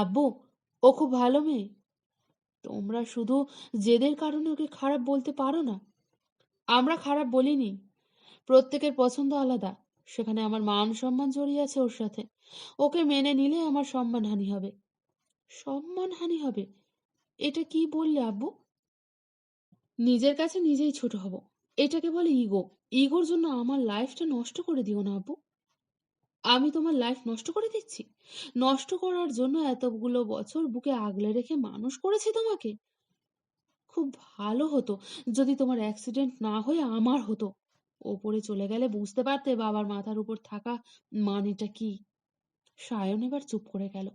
আব্বু, ও খুব ভালো মেয়ে। তোমরা শুধু জেদের কারণে ওকে খারাপ বলতে পারো না। আমরা খারাপ বলিনি। প্রত্যেকের পছন্দ আলাদা। সেখানে আমার মান সম্মান জড়িয়ে আছে ওর সাথে। ওকে মেনে নিলে আমার সম্মানহানি হবে। সম্মানহানি হবে? এটা কি বললে আব্বু? নিজের কাছে নিজেই ছোট হব। এটাকে বলে ইগো। ইগোর জন্য আমার লাইফটা নষ্ট করে দিও না আব্বু। আমি তোমার লাইফ নষ্ট করে দিচ্ছি। নষ্ট করার জন্য এতগুলো বছর বুকে আগলে রেখে মানুষ করেছি তোমাকে। খুব ভালো হতো যদি তোমার অ্যাক্সিডেন্ট না হয়ে আমার হতো। ওপরে চলে গেলে বুঝতে পারতে বাবার মাথার উপর থাকা মানেটা কি? সায়ন এবার চুপ করে গেল।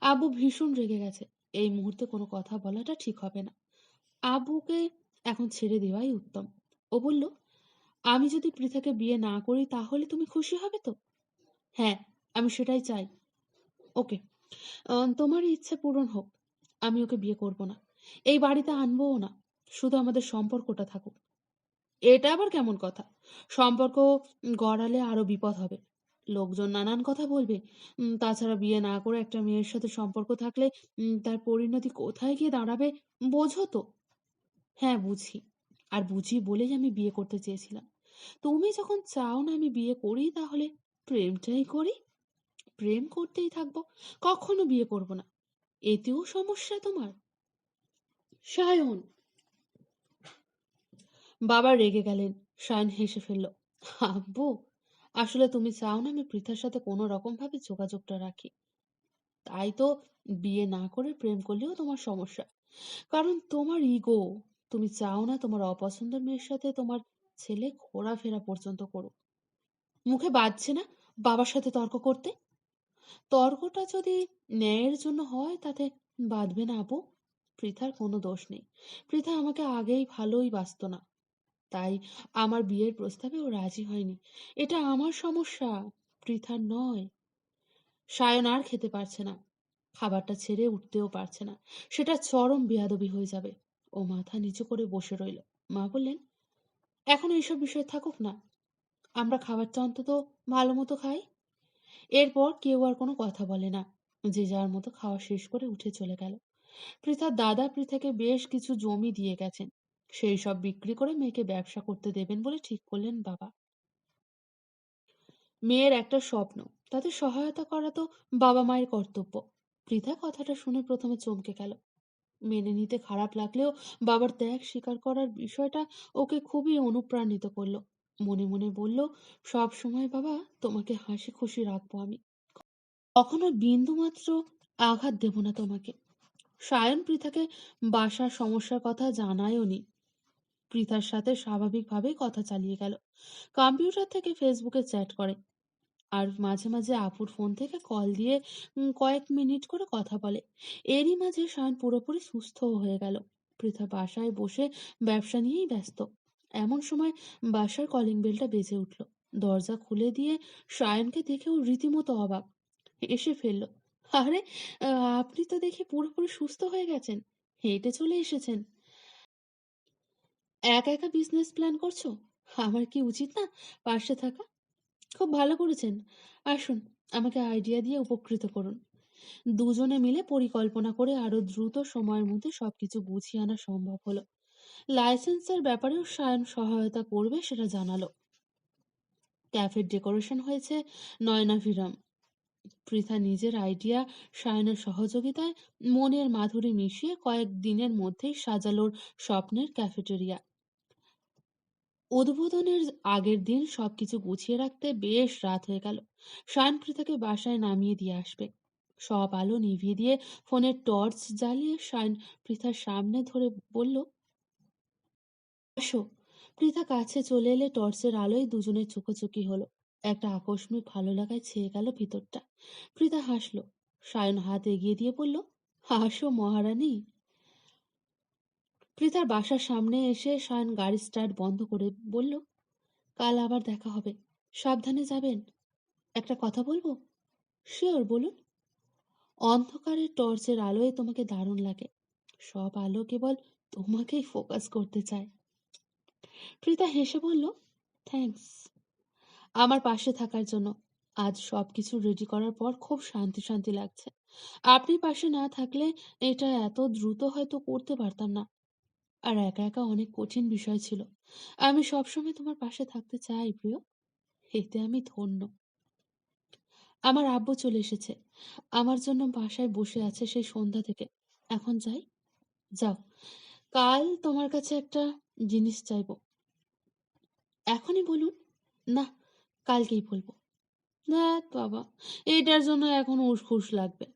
আবু ভীষণ রেগে গেছে। এই মুহূর্তে কোনো কথা বলাটা ঠিক হবে না। আবুকে এখন ছেড়ে দেওয়াই উত্তম। ও বলল, আমি যদি পৃথাকে বিয়ে না করি তাহলে তুমি খুশি হবে তো? হ্যাঁ আমি সেটাই চাই। ওকে তোমার ইচ্ছে পূরণ হোক, আমি ওকে বিয়ে করব না। এই বাড়িতে আনবও না, শুধু আমাদের সম্পর্কটা থাকুক। এটা আবার কেমন কথা? সম্পর্ক গড়ালে আরও বিপদ হবে। লোকজন নানান কথা বলবে। তাছাড়া বিয়ে না করে একটা মেয়ের সাথে সম্পর্ক থাকলে তার পরিণতি কোথায় গিয়ে দাঁড়াবে, বোঝো তো। হ্যাঁ বুঝি। আর বুঝি বলেই আমি বিয়ে করতে চেয়েছিলাম। তুমি যখন চাও না আমি বিয়ে করি তাহলে প্রেমটাই করি, প্রেম করতেই থাকব, কখনো বিয়ে করব না। এতেও সমস্যা তোমার? সায়ন। বাবা রেগে গেলেন, সায়ন হেসে ফেলল, আব্বু, আসলে তুমি চাও না আমি পৃথার সাথে কোনো রকম ভাবে যোগাযোগটা রাখি। তাই তো বিয়ে না করে প্রেম করলেও তোমার সমস্যা। কারণ তোমার ইগো তুমি চাও না তোমার অপছন্দের মেয়ের সাথে তোমার ছেলে ঘোরাফেরা পর্যন্ত করুক। মুখে বাজছে না বাবার সাথে তর্ক করতে? তর্কটা যদি ন্যায়ের জন্য হয়, তাতে বাঁধবে না আপু। পৃথার কোনো দোষ নেই। পৃথা আমাকে আগেই ভালোই বাসত না। তাই আমার বিয়ের প্রস্তাবে ও রাজি হয়নি। এটা আমার সমস্যা, পৃথার নয়। সায়ন আর খেতে পারছে না। খাবারটা ছেড়ে উঠতেও পারছে না। সেটা চরম বেয়াদবি হয়ে যাবে। ও মাথা নিচু করে বসে রইল। মা বললেন, এখন এইসব বিষয় থাকুক না। আমরা খাবারটা অন্তত ভালো মতো খাই। এরপর কেউ আর কোনো কথা বলে না। যে যার মতো খাওয়া শেষ করে উঠে চলে গেল। পৃথার দাদা পৃথাকে বেশ কিছু জমি দিয়ে গেছেন। সেই সব বিক্রি করে মেয়েকে ব্যবসা করতে দেবেন বলে ঠিক করলেন বাবা। মেয়ের একটা স্বপ্ন, তাতে সহায়তা করা তো বাবা মায়ের কর্তব্য। পৃথা কথাটা শুনে প্রথমে চমকে গেল। মেনে নিতে খারাপ লাগলেও বাবার ত্যাগ স্বীকার করার বিষয়টা ওকে খুবই অনুপ্রাণিত করল। মনে মনে বলল, সব সময় বাবা, তোমাকে হাসি খুশি রাখব আমি। কখনো বিন্দু মাত্র আঘাত দেব না তোমাকে। সায়ন পৃথাকে বাসার সমস্যার কথা জানায়ও নি। পৃথার সাথে স্বাভাবিকভাবেই কথা চালিয়ে গেল। কম্পিউটার থেকে ফেসবুকে চ্যাট করে। আর মাঝে মাঝে আপুর ফোন থেকে কল দিয়ে কয়েক মিনিট করে কথা বলে। এরই মাঝে সায়ন পুরোপুরি সুস্থ হয়ে গেল। পৃথা বাসায় বসে ব্যবসা নিয়েই ব্যস্ত। এমন সময় বাসার কলিং বেলটা বেজে উঠল। দরজা খুলে দিয়ে সায়নকে দেখেও রীতিমতো অবাক। এসে ফেলল, আরে, আপনি তো দেখি পুরোপুরি সুস্থ হয়ে গেছেন। হেঁটে চলে এসেছেন। একা একা বিজনেস প্ল্যান করছ? আমার কি উচিত না পাশে থাকা? খুব ভালো করেছেন। আসুন, আমাকে আইডিয়া দিয়ে উপকৃত করুন। দুজনে মিলে পরিকল্পনা করে আরও দ্রুত সময়ের মধ্যে সবকিছু গুছিয়ে আনা সম্ভব হলো। লাইসেন্সের ব্যাপারেও সায়ন সহায়তা করবে সেটা জানালো। ক্যাফের ডেকোরেশন হয়েছে নয়নাভিরাম পৃথা নিজের আইডিয়া, সায়নের সহযোগিতায় মনের মাধুরী মিশিয়ে কয়েক দিনের মধ্যেই সাজালোর স্বপ্নের ক্যাফেটেরিয়া। উদ্বোধনের আগের দিন সবকিছু গুছিয়ে রাখতে বেশ রাত হয়ে গেল। শায়ন পৃথাকে বাসায় নামিয়ে দিয়ে আসবে। সব আলো নিভিয়ে দিয়ে ফোনের টর্চ জ্বালিয়ে শায়ন পৃথার সামনে ধরে বলল আসো। পৃথা কাছে চলে এলে টর্চের আলোয় দুজনের চোখোচোখি হলো। একটা আকস্মিক ভালো লাগায় ছেয়ে গেল ভিতরটা। পৃথা হাসলো। সায়ন হাত এগিয়ে দিয়ে বলল হাসো মহারানী। পৃথার বাসার সামনে এসে সায়ন গাড়ি স্টার্ট বন্ধ করে বলল, কাল আবার দেখা হবে। সাবধানে যাবেন। একটা কথা বলব? শিওর, বলুন। অন্ধকারের টর্চের আলোয় তোমাকে দারুণ লাগে। সব আলো কেবল তোমাকেই ফোকাস করতে চায়। পৃথা হেসে বলল থ্যাঙ্কস আমার পাশে থাকার জন্য আজ সবকিছু রেডি করার পর খুব শান্তি শান্তি লাগছে। আপনি পাশে না থাকলে এটা এত দ্রুত হয়তো করতে পারতাম না। আর একা একা অনেক কঠিন বিষয় ছিল। আমি সবসময় তোমার পাশে থাকতে চাই, প্রিয়। এতে আমি ধন্য। আমার আব্বু চলে এসেছে। আমার জন্য বাসায় বসে আছে সেই সন্ধ্যা থেকে। এখন যাই। যাও। কাল তোমার কাছে একটা জিনিস চাইব। এখনই বলুন, না, কালকেই বলব। না, বাবা, এটার জন্য এখন উসখুস লাগবে।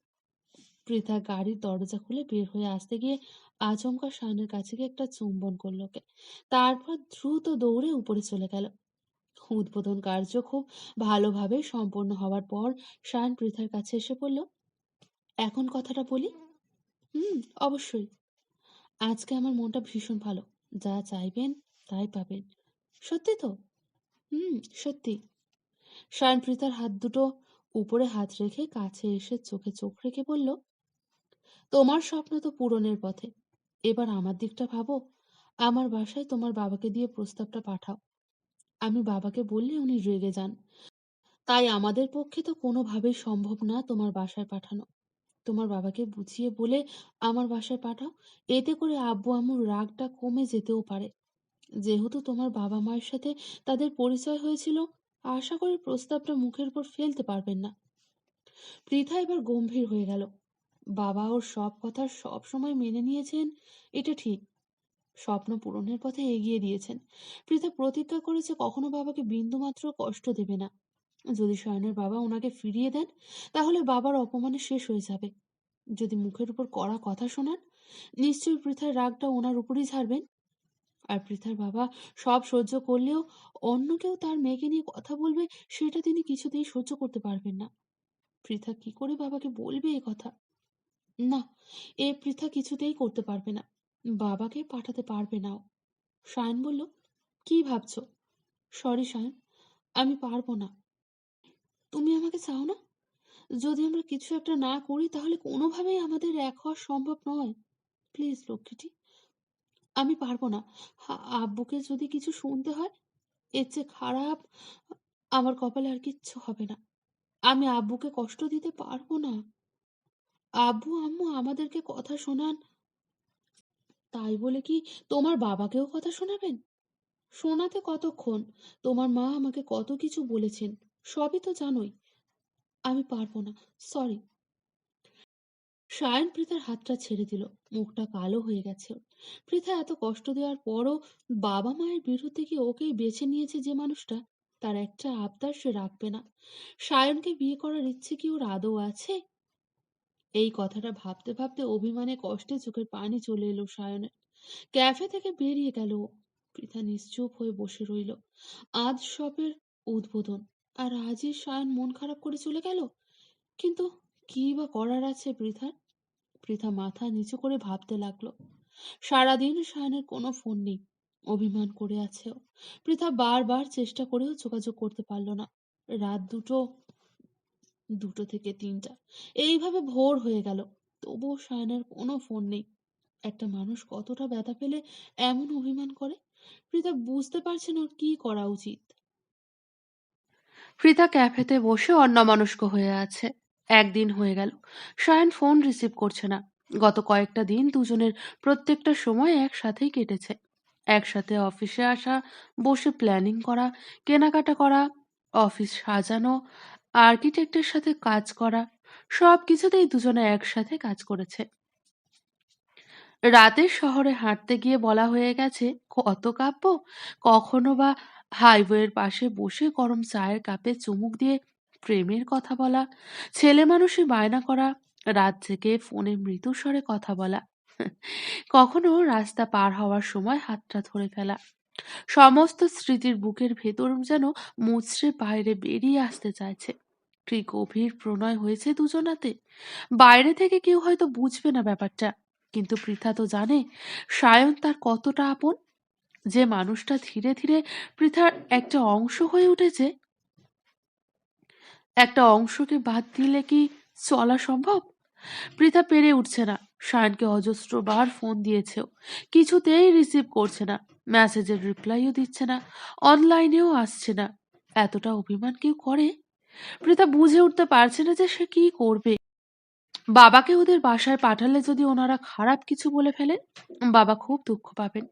পৃথা গাড়ির দরজা খুলে বের হয়ে আসতে গিয়ে আচমকা শায়নের কাছে গিয়ে একটা চুম্বন করল ওকে। তারপর দ্রুত দৌড়ে উপরে চলে গেল। উদ্বোধন কার্য খুব ভালোভাবে সম্পন্ন হওয়ার পর শায়ন পৃথার কাছে এসে বলল, এখন কথাটা বলি? হুম, অবশ্যই। আজকে আমার মনটা ভীষণ ভালো। যা চাইবেন তাই পাবেন। সত্যি তো? হুম, সত্যি। শায়ন পৃথার হাত দুটো উপরে হাত রেখে কাছে এসে চোখে চোখ রেখে বলল, তোমার স্বপ্ন তো পূরণের পথে। এবার আমার দিকটা ভাবো। আমার বাসায় তোমার বাবাকে দিয়ে প্রস্তাবটা পাঠাও। আমি বাবাকে বললে উনি রেগে যান। তাই আমাদের পক্ষে তো কোনোভাবেই সম্ভব না তোমার বাসায় পাঠানো। তোমার বাবাকে বুঝিয়ে বলে আমার বাসায় পাঠাও। এতে করে আব্বু আম্মুর রাগটা কমে যেতেও পারে। যেহেতু তোমার বাবা মায়ের সাথে তাদের পরিচয় হয়েছিল, আশা করি প্রস্তাবটা মুখের উপর ফেলতে পারবেন না। পৃথা এবার গম্ভীর হয়ে গেল। বাবা ওর সব কথা সব সময় মেনে নিয়েছেন, এটা ঠিক। স্বপ্ন পূরণের পথে এগিয়ে দিয়েছেন। পৃথা প্রতিজ্ঞা করেছে কখনো বাবাকে বিন্দুমাত্র কষ্ট দেবে না। যদি শয়নের বাবা ওনাকে ফিরিয়ে দেন, তাহলে বাবার অপমানে শেষ হয়ে যাবে। যদি মুখের উপর কড়া কথা শোনান, নিশ্চয়ই পৃথার রাগটা ওনার উপরই ঝাড়বেন। আর পৃথার বাবা সব সহ্য করলেও অন্য কেউ তার মেয়েকে নিয়ে কথা বলবে, সেটা তিনি কিছুতেই সহ্য করতে পারবেন না। পৃথা কি করে বাবাকে বলবে এ কথা? না, এ পৃথা কিছুতেই করতে পারবে না। বাবাকে পাঠাতে পারবে নাও সায়ন বলল, কি ভাবছ? সরি সায়ন, আমি পারব না। তুমি আমাকে চাও না? যদি আমরা কিছু একটা না করি, তাহলে কোনোভাবেই আমাদের এক হওয়া সম্ভব নয়। প্লিজ, লক্ষ্মীটি, আমি পারব না। আব্বুকে যদি কিছু শুনতে হয়, এর চেয়ে খারাপ আমার কপালে আর কিচ্ছু হবে না। আমি আব্বুকে কষ্ট দিতে পারব না। আব্বু, আম্মু আমাদেরকে কথা শোনান। তাই বলে কি তোমার বাবাকেও কথা শোনাবেন? শোনাতে কতক্ষণ? তোমার মা আমাকে কত কিছু বলেছেন। সবই তো জানোই। আমি পারব না সরি সায়ন পৃথার হাতটা ছেড়ে দিল, মুখটা কালো হয়ে গেছে। পৃথা এত কষ্ট দেওয়ার পরও বাবা মায়ের বিরুদ্ধে কি ওকেই বেছে নিয়েছে যে মানুষটা? তার একটা আবদার সে রাখবে না। সায়নকে বিয়ে করার ইচ্ছে কি ওর আদৌ আছে? এই কথাটা ভাবতে ভাবতে অভিমানে কষ্টে চোখের পানি চলে এলো সায়নের। ক্যাফে থেকে বেরিয়ে গেল। পৃথা নিশ্চুপ হয়ে বসে রইল। আজ শপের উদ্বোধন। আর আজই সায়ন মন খারাপ করে চলে গেল? কিন্তু কি বা করার আছে পৃথার পৃথা মাথা নিচু করে ভাবতে লাগল। সারাদিন সায়নের কোনো ফোন নেই, অভিমান করে আছে। পৃথা বারবার চেষ্টা করেও যোগাযোগ করতে পারল না। রাত দুটো দুটো থেকে তিনটা, এইভাবে ভোর হয়ে গেল। তবুও সায়নের কোনো ফোন নেই। একটা মানুষ কতটা ব্যথা পেলে এমন অভিমান করে? পৃথা বুঝতে পারছে না কি করা উচিত। পৃথা ক্যাফেতে বসে অন্যমনস্ক হয়ে আছে। একদিন হয়ে গেল। সায়ন ফোন রিসিভ করছে না। গত কয়েকটা দিন দুজনের প্রত্যেকটা সময় একসাথেই কেটেছে। একসাথে অফিসে আসা, বসে প্ল্যানিং করা, কেনাকাটা করা, অফিস সাজানো, আর্কিটেক্টের সাথে কাজ করা, সব কিছুতেই দুজনে একসাথে কাজ করেছে। রাতের শহরে হাঁটতে গিয়ে বলা হয়ে গেছে, কত কাব্য? কখনো বা হাইওয়ের পাশে বসে গরম চায়ের কাপে চুমুক দিয়ে প্রেমের কথা বলা, ছেলে মানুষই বায়না করা, রাত থেকে ফোনে মৃদু স্বরে কথা বলা, কখনো রাস্তা পার হওয়ার সময় হাতটা ধরে ফেলা। সমস্ত স্মৃতির বুকের ভেতর যেন মুচড়ে বাইরে বেরিয়ে আসতে চাইছে। কি গভীর প্রণয় হয়েছে দুজনাতে? বাইরে থেকে কেউ হয়তো বুঝবে না ব্যাপারটা, কিন্তু পৃথা তো জানে, সায়ন তার কতটা আপন। যে মানুষটা ধীরে ধীরে পৃথার একটা অংশ হয়ে উঠেছে, একটা অংশকে বাদ দিলে কি চলা সম্ভব? পৃথা পেরে উঠছে না। সায়নকে অজস্রবার ফোন দিয়েছেও। কিছুতেই রিসিভ করছে না। মেসেজের রিপ্লাইও দিচ্ছে না। অনলাইনেও আসছে না। এতটা অভিমান কেউ করে? পৃথা বুঝে উঠতে পারছে না যে সে কি করবে। বাবাকে ওদের বাসায় পাঠালে যদি ওনারা খারাপ কিছু বলে ফেলেন, বাবা খুব দুঃখ পাবেন।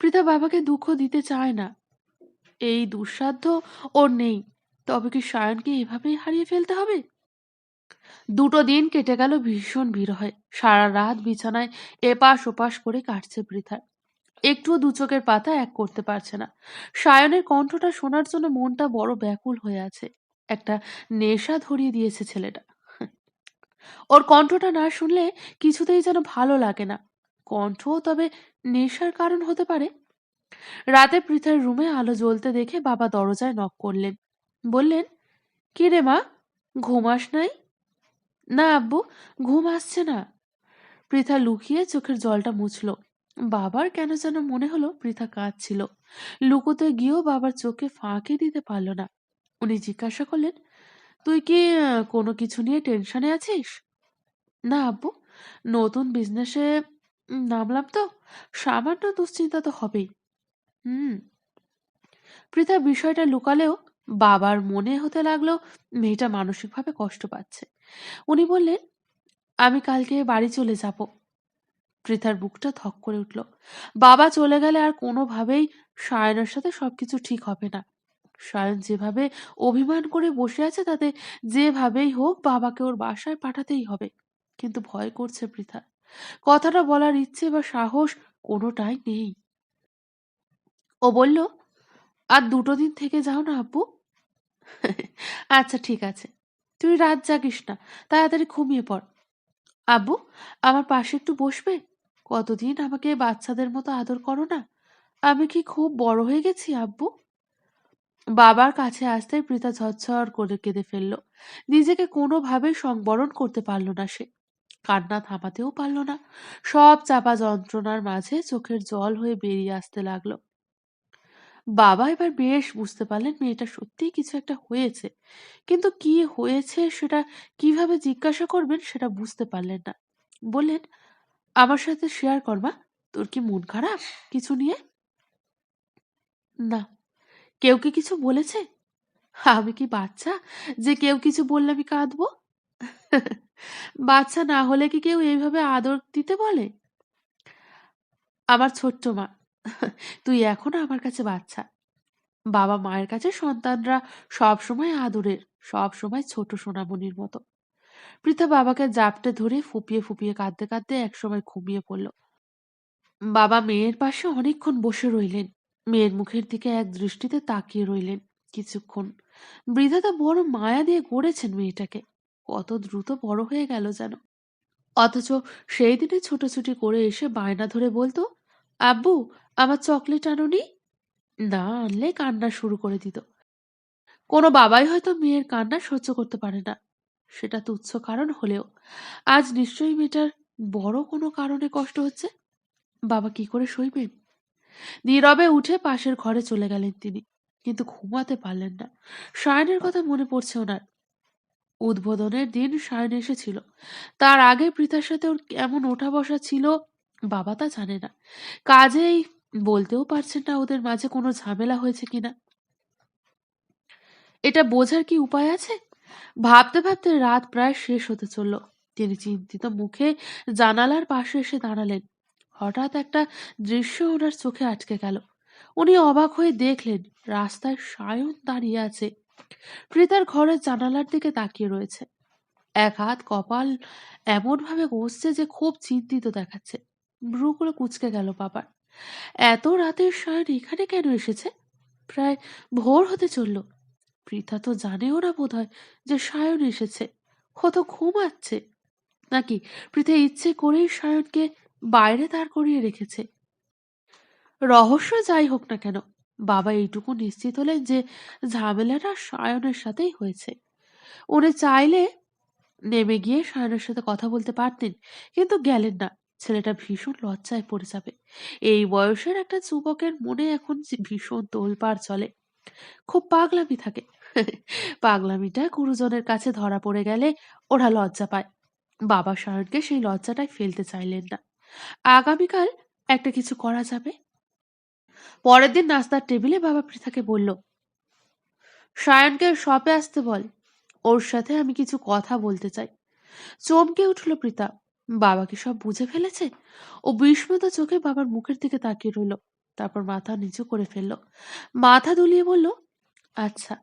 পৃথা বাবাকে দুঃখ দিতে চায় না। এই দুঃসাধ্য ওর নেই। তবে কি সায়নকে এভাবেই হারিয়ে ফেলতে হবে? দুটো দিন কেটে গেল ভীষণ বিরহে। সারা রাত বিছানায় এপাশ ওপাশ করে কাটছে বৃথার একটুও দু চোখের পাতা এক করতে পারছে না। সায়নের কণ্ঠটা শোনার জন্য মনটা বড় ব্যাকুল হয়ে আছে। একটা নেশা ধরিয়ে দিয়েছে ছেলেটা। ওর কণ্ঠটা না শুনলে কিছুতেই যেন ভালো লাগে না। কণ্ঠও তবে নেশার কারণ হতে পারে? রাতে পৃথার রুমে আলো জ্বলতে দেখে বাবা দরজায় নক করলেন। বললেন, কি রে মা ঘুমাস নাই? না আব্বু, ঘুম আসছে না। পৃথা লুকিয়ে চোখের জলটা মুছল। বাবার কেন যেন মনে হলো পৃথা কাঁদছিল। লুকোতে গিয়েও বাবার চোখে ফাঁকি দিতে পারল না। উনি জিজ্ঞাসা করলেন, তুই কি কোনো কিছু নিয়ে টেনশনে আছিস? না আব্বু, নতুন বিজনেসে নামলাম তো। সামান্য দুশ্চিন্তা তো হবেই। হুম। পৃথা বিষয়টা লুকালেও বাবার মনে হতে লাগল মেয়েটা মানসিকভাবে কষ্ট পাচ্ছে। উনি বললেন, আমি কালকে বাড়ি চলে যাব। পৃথার বুকটা থক করে উঠল। বাবা চলে গেলে আর কোনোভাবেই সায়নের সাথে সবকিছু ঠিক হবে না। সায়ন যেভাবে অভিমান করে বসে আছে, তাতে যেভাবেই হোক বাবাকে ওর বাসায় পাঠাতেই হবে। কিন্তু ভয় করছে পৃথা কথাটা বলার ইচ্ছে বা সাহস কোনোটাই নেই। ও বলল, আর দুটো দিন থেকে যাও না আব্বু? আচ্ছা ঠিক আছে। তুই রাত জাগিস না, তাড়াতাড়ি ঘুমিয়ে পড়। আব্বু, আমার পাশে একটু বসবে? কতদিন আমাকে বাচ্চাদের মতো আদর করো না? আমি কি খুব বড় হয়ে গেছি, আব্বু? বাবার কাছে আসতে পৃথা ঝরঝর করে কেঁদে ফেলল। নিজেকে কোনোভাবেই সংবরণ করতে পারল না সে। কান্না থামাতেও পারল না। সব চাপা যন্ত্রণার মাঝে চোখের জল হয়ে বেরিয়ে আসতে লাগল। বাবা এবার বেশ বুঝতে পারলেন মেয়েটা সত্যিই কিছু একটা হয়েছে। কিন্তু কি হয়েছে সেটা কীভাবে জিজ্ঞাসা করবেন সেটা বুঝতে পারলেন না। বললেন, আমার সাথে শেয়ার করবা তোর কি মন খারাপ কিছু নিয়ে? না। কেউ কি কিছু বলেছে? আমি কি বাচ্চা যে কেউ কিছু বললে আমি কাঁদবো? বাচ্চা না হলে কি কেউ এইভাবে আদর দিতে বলে? আমার ছোট্ট মা, তুই এখনও আমার কাছে বাচ্চা। বাবা মায়ের কাছে সন্তানরা সব সময় আদরের সব সময় ছোট সোনামণির মতো। পৃথা বাবাকে জাপটে ধরে ফুপিয়ে ফুপিয়ে কাঁদতে কাঁদতে একসময় ঘুমিয়ে পড়ল। বাবা মেয়ের পাশে অনেকক্ষণ বসে রইলেন। মেয়ের মুখের দিকে এক দৃষ্টিতে তাকিয়ে রইলেন কিছুক্ষণ। বৃধাতা বড় মায়া দিয়ে গড়েছেন মেয়েটাকে। কত দ্রুত বড় হয়ে গেল যেন। অথচ সেই দিনে ছুটোছুটি করে এসে বায়না ধরে বলতো, আব্বু, আমার চকলেট আনোনি? না আনলে কান্না শুরু করে দিত। কোনো বাবাই হয়তো মেয়ের কান্না সহ্য করতে পারে না। সেটা তুচ্ছ কারণ হলেও আজ নিশ্চয়ই মেয়েটার বড় কোনো কারণে কষ্ট হচ্ছে। বাবা কি করে সইবেন নীরবে উঠে পাশের ঘরে চলে গেলেন তিনি, কিন্তু ঘুমাতে পারলেন না। সায়নের কথা মনে পড়ছে ওনার। উদ্বোধনের দিন সায়ন এসেছিল। তার আগে পৃথার সাথে ওর কেমন ওঠা বসা ছিল, বাবা তা জানে না। কাজেই বলতেও পারছেন না ওদের মাঝে কোনো ঝামেলা হয়েছে কিনা। এটা বোঝার কি উপায় আছে? ভাবতে ভাবতে রাত প্রায় শেষ হতে চলল। তিনি চিন্তিত মুখে জানালার পাশে এসে দাঁড়ালেন। হঠাৎ একটা দৃশ্য ওনার চোখে আটকে গেল। উনি অবাক হয়ে দেখলেন, রাস্তায় সায়ন দাঁড়িয়ে আছে। প্রীতার ঘরের জানালার দিকে তাকিয়ে রয়েছে। এক হাত কপাল এমন ভাবে ঘষছে যে খুব চিন্তিত দেখাচ্ছে। ভ্রুগুলো কুচকে গেল বাবার। এত রাতের সায়ন এখানে কেন এসেছে? প্রায় ভোর হতে চলল। পৃথা তো জানেও না বোধ হয় যে সায়ন এসেছে। ও তো ঘুমাচ্ছে। নাকি পৃথা ইচ্ছে করেই সায়নকে বাইরে দাঁড় করিয়ে রেখেছে। রহস্য যাই হোক না কেন বাবা এইটুকু নিশ্চিত হলেন যে ঝামেলাটা সায়নের সাথেই হয়েছে। উনি চাইলে নেমে গিয়ে সায়নের সাথে কথা বলতে পারতেন, কিন্তু গেলেন না। ছেলেটা ভীষণ লজ্জায় পড়ে যাবে। এই বয়সের একটা যুবকের মনে এখন ভীষণ তোলপাড় চলে। খুব পাগলামি থাকে। পাগলামিটা গুরুজনের কাছে ধরা পড়ে গেলে ওরা লজ্জা পায়। বাবা সায়নকে সেই লজ্জাটাই ফেলতে চাইলেন না। আগামীকাল একটা কিছু করা যাবে? পরের দিন নাস্তার টেবিলে বাবা পৃথাকে বলল, সায়নকে শপে আসতে বল, ওর সাথে আমি কিছু কথা বলতে চাই। চমকে উঠল প্রীতা বাবা কি সব বুঝে ফেলেছে? ও বিস্মিত চোখে বাবার মুখের দিকে তাকিয়ে রইল, তারপর মাথা নিচু করে ফেলল। মাথা দুলিয়ে বলল আচ্ছা।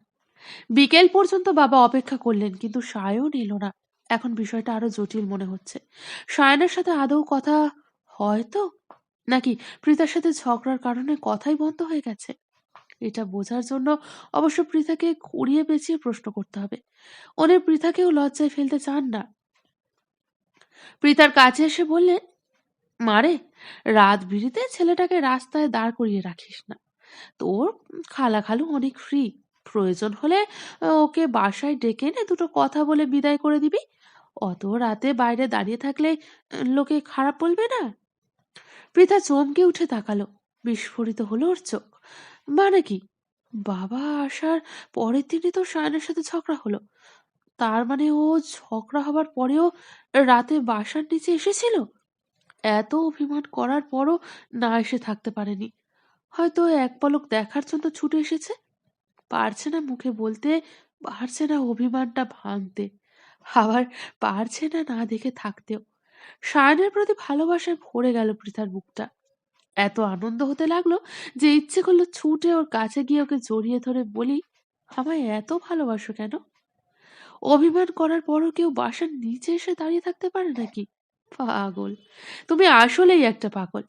বিকেল পর্যন্ত বাবা অপেক্ষা করলেন, কিন্তু সায়ন এলো না। এখন বিষয়টা আরও জটিল মনে হচ্ছে। সায়নের সাথে আদৌ কথা হয়তো নাকি প্রীতার সাথে ঝগড়ার কারণে কথাই বন্ধ হয়ে গেছে? এটা বোঝার জন্য অবশ্য পৃথাকে ঘুরিয়ে পেঁচিয়ে প্রশ্ন করতে হবে। উনি পৃথাকেও লজ্জায় ফেলতে চান না। পৃথার কাছে এসে বললেন মারে রাত বিড়িতে ছেলেটাকে রাস্তায় দাঁড় করিয়ে রাখিস না। তোর খালা খালু অনেক ফ্রি প্রয়োজন হলে ওকে বাসায় ডেকে এনে দুটো কথা বলে বিদায় করে দিবি। অত রাতে বাইরে দাঁড়িয়ে থাকলে লোকে খারাপ বলবে না? পৃথা চমকে উঠে তাকালো। বিস্ফোরিত হলো ওর চোখ। মানে কি? বাবা আসার পরের দিনই তো সায়নের সাথে ঝগড়া হলো। তার মানে ও ঝগড়া হবার পরেও রাতে বাসার নিচে এসেছিল? এত অভিমান করার পরও না এসে থাকতে পারেনি। হয়তো এক পলক দেখার জন্য ছুটে এসেছে? পারছে না মুখে বলতে, পারছে না অভিমানটা ভাঙতে। আবার পারছে না না দেখে থাকতেও। সায়নের প্রতি ভালোবাসায় ভরে গেল পৃথার বুকটা। এত আনন্দ হতে লাগল যে ইচ্ছে করল ছুটে ওর কাছে গিয়ে ওকে জড়িয়ে ধরে বলি, আমায় এত ভালোবাসো কেন? অভিমান করার পরও কেউ বাসার নিচে এসে দাঁড়িয়ে থাকতে পারে নাকি? পাগল। তুমি আসলেই একটা পাগল।